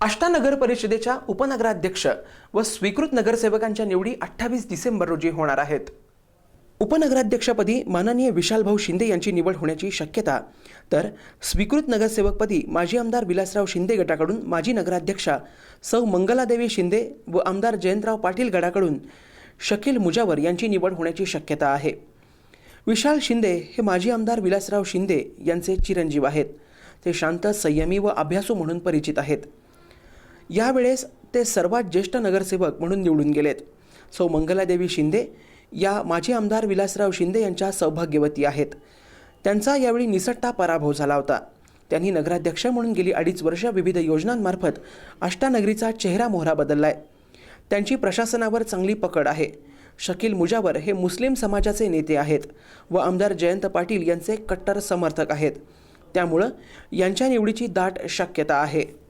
आष्टा नगर परिषदेच्या उपनगराध्यक्ष व स्वीकृत नगरसेवकांच्या निवडी अठ्ठावीस डिसेंबर रोजी होणार आहेत. उपनगराध्यक्षपदी माननीय विशालभाऊ शिंदे यांची निवड होण्याची शक्यता तर स्वीकृत नगरसेवकपदी माजी आमदार विलासराव शिंदे गटाकडून माजी नगराध्यक्षा सौ मंगलादेवी शिंदे व आमदार जयंतराव पाटील गटाकडून शकील मुजावर यांची निवड होण्याची शक्यता आहे. विशाल शिंदे हे माजी आमदार विलासराव शिंदे यांचे चिरंजीव आहेत. ते शांत संयमी व अभ्यासू म्हणून परिचित आहेत. यावेळेस ते सर्वात ज्येष्ठ नगरसेवक म्हणून निवडून गेलेत. सौ मंगलादेवी शिंदे या माजी आमदार विलासराव शिंदे यांच्या सौभाग्यवती आहेत. त्यांचा यावेळी निसट्टा पराभव झाला होता. त्यांनी नगराध्यक्ष म्हणून गेली अडीच वर्ष विविध योजनांमार्फत अष्टानगरीचा चेहरा मोहरा बदललाय. त्यांची प्रशासनावर चांगली पकड आहे. शकील मुजावर हे मुस्लिम समाजाचे नेते आहेत व आमदार जयंत पाटील यांचे कट्टर समर्थक आहेत. त्यामुळं यांच्या निवडीची दाट शक्यता आहे.